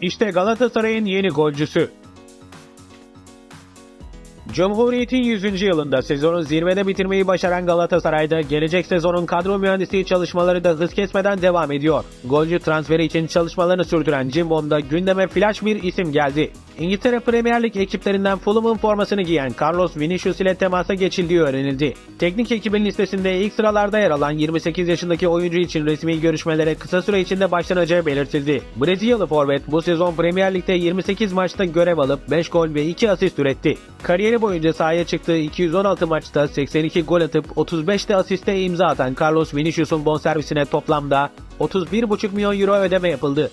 İşte Galatasaray'ın yeni golcüsü. Cumhuriyet'in 100. yılında sezonu zirvede bitirmeyi başaran Galatasaray'da gelecek sezonun kadro mühendisliği çalışmaları da hız kesmeden devam ediyor. Golcü transferi için çalışmalarını sürdüren Cimbom'da gündeme flash bir isim geldi. İngiltere Premier Lig ekiplerinden Fulham'ın formasını giyen Carlos Vinicius ile temasa geçildiği öğrenildi. Teknik ekibin listesinde ilk sıralarda yer alan 28 yaşındaki oyuncu için resmi görüşmelere kısa süre içinde başlanacağı belirtildi. Brezilyalı forvet bu sezon Premier Lig'de 28 maçta görev alıp 5 gol ve 2 asist üretti. Kariyeri boyunca sahaya çıktığı 216 maçta 82 gol atıp 35 de asiste imza atan Carlos Vinicius'un bonservisine toplamda 31,5 milyon euro ödeme yapıldı.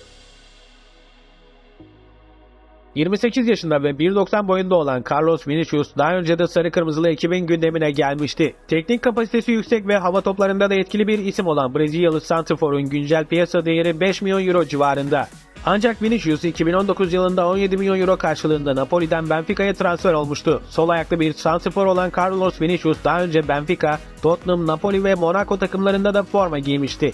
28 yaşında ve 1.90 boyunda olan Carlos Vinicius daha önce de sarı kırmızılı ekibin gündemine gelmişti. Teknik kapasitesi yüksek ve hava toplarında da etkili bir isim olan Brezilyalı Santrafor'un güncel piyasa değeri 5 milyon euro civarında. Ancak Vinicius 2019 yılında 17 milyon euro karşılığında Napoli'den Benfica'ya transfer olmuştu. Sol ayaklı bir santrafor olan Carlos Vinicius daha önce Benfica, Tottenham, Napoli ve Monaco takımlarında da forma giymişti.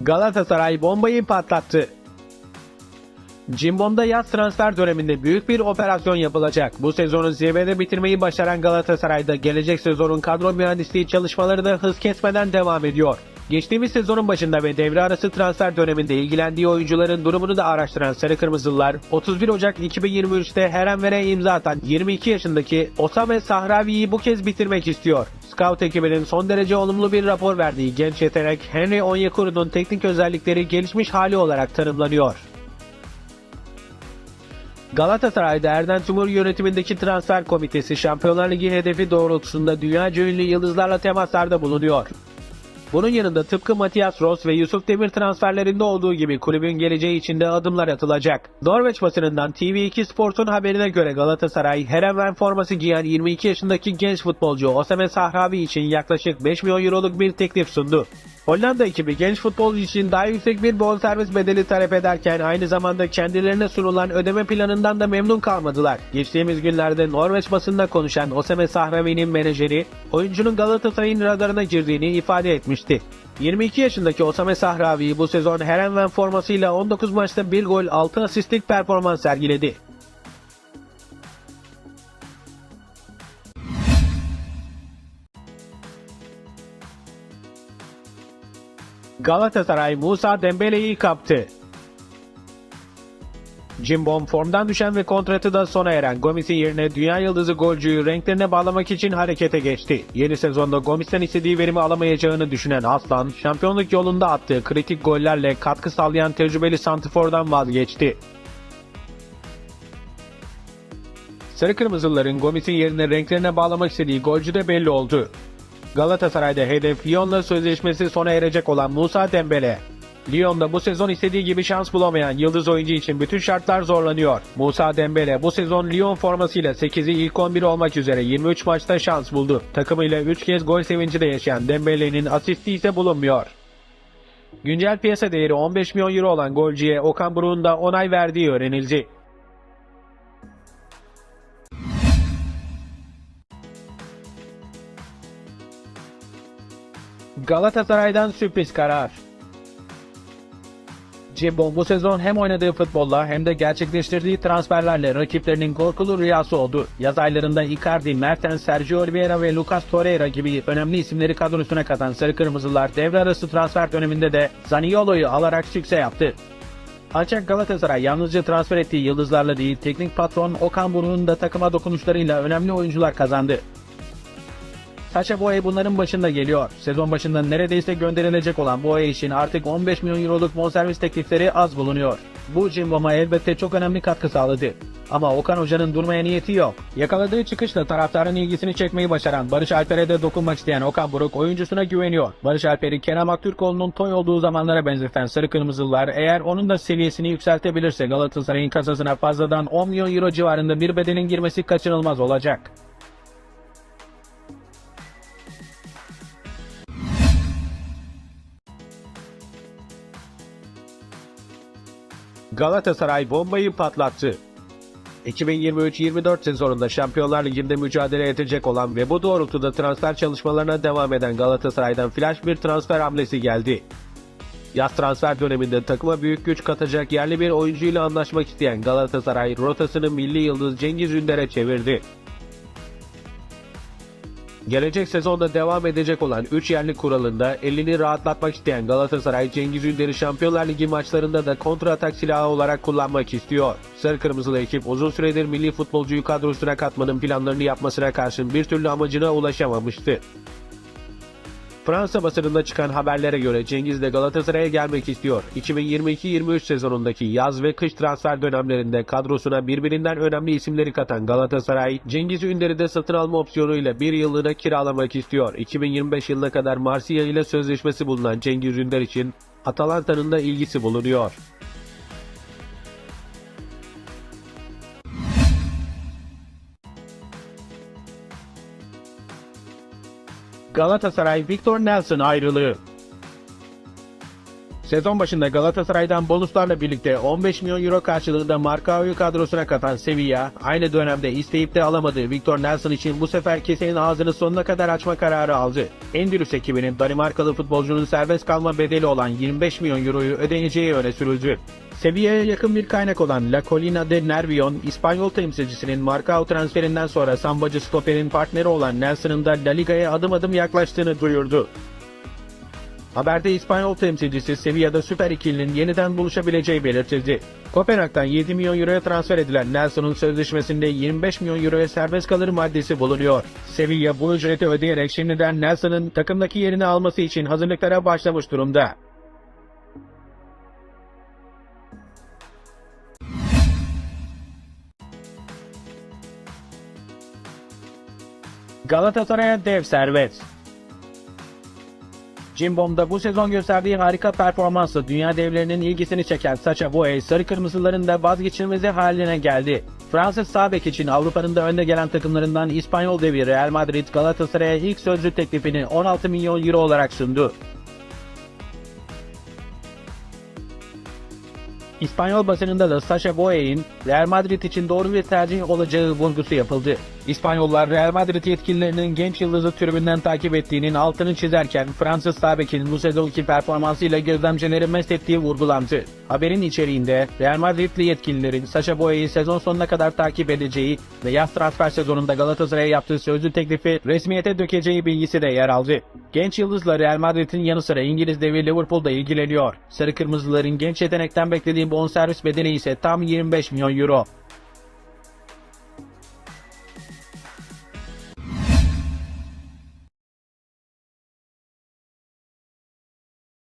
Galatasaray bombayı patlattı. Cimbom'da yaz transfer döneminde büyük bir operasyon yapılacak. Bu sezonu zirvede bitirmeyi başaran Galatasaray'da gelecek sezonun kadro mühendisliği çalışmaları da hız kesmeden devam ediyor. Geçtiğimiz sezonun başında ve devre arası transfer döneminde ilgilendiği oyuncuların durumunu da araştıran Sarı Kırmızılılar, 31 Ocak 2023'te Herenver'e imza atan 22 yaşındaki Osame Sahravi'yi bu kez bitirmek istiyor. Scout ekibinin son derece olumlu bir rapor verdiği genç yetenek Henry Onyekuru'nun teknik özellikleri gelişmiş hali olarak tanımlanıyor. Galatasaray'da Erden Timur yönetimindeki transfer komitesi Şampiyonlar Ligi hedefi doğrultusunda dünya ünlü yıldızlarla temaslarda bulunuyor. Bunun yanında tıpkı Matias Ross ve Yusuf Demir transferlerinde olduğu gibi kulübün geleceği için de adımlar atılacak. Norveç basınından TV2 Sport'un haberine göre Galatasaray Herenven forması giyen 22 yaşındaki genç futbolcu Osame Sahravi için yaklaşık 5 milyon euroluk bir teklif sundu. Hollanda ekibi genç futbolcu için daha yüksek bir bonservis bedeli talep ederken aynı zamanda kendilerine sunulan ödeme planından da memnun kalmadılar. Geçtiğimiz günlerde Norveç basında konuşan Osame Sahravi'nin menajeri, oyuncunun Galatasaray'ın radarına girdiğini ifade etmişti. 22 yaşındaki Osame Sahravi bu sezon Herenven formasıyla 19 maçta 1 gol 6 asistlik performans sergiledi. Galatasaray Musa Dembele'yi kaptı. Cimbom formdan düşen ve kontratı da sona eren Gomis'in yerine dünya yıldızı golcüyü renklerine bağlamak için harekete geçti. Yeni sezonda Gomis'ten istediği verimi alamayacağını düşünen Aslan, şampiyonluk yolunda attığı kritik gollerle katkı sağlayan tecrübeli santifordan vazgeçti. Sarı Kırmızılıların Gomis'in yerine renklerine bağlamak istediği golcü de belli oldu. Galatasaray'da hedef Lyon'la sözleşmesi sona erecek olan Musa Dembele. Lyon'da bu sezon istediği gibi şans bulamayan yıldız oyuncu için bütün şartlar zorlanıyor. Musa Dembele bu sezon Lyon formasıyla 8'i ilk 11 olmak üzere 23 maçta şans buldu. Takımıyla 3 kez gol sevinci de yaşayan Dembele'nin asisti ise bulunmuyor. Güncel piyasa değeri 15 milyon euro olan golcüye Okan Buruk'un da onay verdiği öğrenildi. Galatasaray'dan sürpriz karar. Cimbom bu sezon hem oynadığı futbolla hem de gerçekleştirdiği transferlerle rakiplerinin korkulu rüyası oldu. Yaz aylarında Icardi, Mertens, Sergio Oliveira ve Lucas Torreira gibi önemli isimleri kadrosuna katan Sarı Kırmızılar devre arası transfer döneminde de Zaniolo'yu alarak sükse yaptı. Ancak Galatasaray yalnızca transfer ettiği yıldızlarla değil teknik patron Okan Buruk'un da takıma dokunuşlarıyla önemli oyuncular kazandı. Sacha Boey bunların başında geliyor. Sezon başında neredeyse gönderilecek olan Boey için artık 15 milyon euroluk bonservis teklifleri az bulunuyor. Bu Cimbom'a elbette çok önemli katkı sağladı. Ama Okan Hoca'nın durmaya niyeti yok. Yakaladığı çıkışla taraftarın ilgisini çekmeyi başaran Barış Alper'e de dokunmak isteyen Okan Buruk oyuncusuna güveniyor. Barış Alper'i Kerem Aktürkoğlu'nun toy olduğu zamanlara benzeten Sarı Kırmızılılar eğer onun da seviyesini yükseltebilirse Galatasaray'ın kasasına fazladan 10 milyon euro civarında bir bedelin girmesi kaçınılmaz olacak. Galatasaray bombayı patlattı. 2023-24 sezonunda Şampiyonlar Ligi'nde mücadele edecek olan ve bu doğrultuda transfer çalışmalarına devam eden Galatasaray'dan flash bir transfer hamlesi geldi. Yaz transfer döneminde takıma büyük güç katacak yerli bir oyuncuyla anlaşmak isteyen Galatasaray rotasını milli yıldız Cengiz Ünder'e çevirdi. Gelecek sezonda devam edecek olan 3 yerli kuralında elini rahatlatmak isteyen Galatasaray Cengiz Ünder'i Şampiyonlar Ligi maçlarında da kontratak silahı olarak kullanmak istiyor. Sarı Kırmızılı ekip uzun süredir milli futbolcuyu kadrosuna katmanın planlarını yapmasına karşın bir türlü amacına ulaşamamıştı. Fransa basınında çıkan haberlere göre Cengiz de Galatasaray'a gelmek istiyor. 2022-23 sezonundaki yaz ve kış transfer dönemlerinde kadrosuna birbirinden önemli isimleri katan Galatasaray, Cengiz Ünder'i de satın alma opsiyonuyla bir yıllığına kiralamak istiyor. 2025 yılına kadar Marsilya ile sözleşmesi bulunan Cengiz Ünder için Atalanta'nın da ilgisi bulunuyor. Galatasaray Victor Nelson ayrılığı. Sezon başında Galatasaray'dan bonuslarla birlikte 15 milyon euro karşılığında Marcao'yu kadrosuna katan Sevilla, aynı dönemde isteyip de alamadığı Victor Nelson için bu sefer kesenin ağzını sonuna kadar açma kararı aldı. Endülüs ekibinin Danimarkalı futbolcunun serbest kalma bedeli olan 25 milyon euroyu ödeneceği öne sürüldü. Sevilla'ya yakın bir kaynak olan La Colina de Nervion, İspanyol temsilcisinin Marcao transferinden sonra sambacı stoperin partneri olan Nelson'ın da La Liga'ya adım adım yaklaştığını duyurdu. Haberde İspanyol temsilcisi Sevilla'da süper ikilinin yeniden buluşabileceği belirtildi. Kopenhag'dan 7 milyon euroya transfer edilen Nelson'un sözleşmesinde 25 milyon euroya serbest kalır maddesi bulunuyor. Sevilla bu ücreti ödeyerek şimdiden Nelson'ın takımdaki yerini alması için hazırlıklara başlamış durumda. Galatasaray'a dev servet. Cimbom'da bu sezon gösterdiği harika performansla dünya devlerinin ilgisini çeken Sacha Boey, sarı kırmızıların da vazgeçilmezi haline geldi. Fransız sağ bek için Avrupa'nın da önde gelen takımlarından İspanyol devi Real Madrid Galatasaray'a ilk sözlü teklifini 16 milyon euro olarak sundu. İspanyol basınında da Sacha Boey'in Real Madrid için doğru bir tercih olacağı vurgusu yapıldı. İspanyollar Real Madrid yetkililerinin genç yıldızı tribünden takip ettiğinin altını çizerken Fransız sağ bekinin bu sezonki performansıyla gözlemcileri mest ettiği vurgulandı. Haberin içeriğinde Real Madridli yetkililerin Sacha Boey'i sezon sonuna kadar takip edeceği ve yaz transfer sezonunda Galatasaray'a yaptığı sözlü teklifi resmiyete dökeceği bilgisi de yer aldı. Genç yıldızla Real Madrid'in yanı sıra İngiliz devi Liverpool'da ilgileniyor. Sarı Kırmızıların genç yetenekten beklediği bonservis bedeli ise tam 25 milyon euro.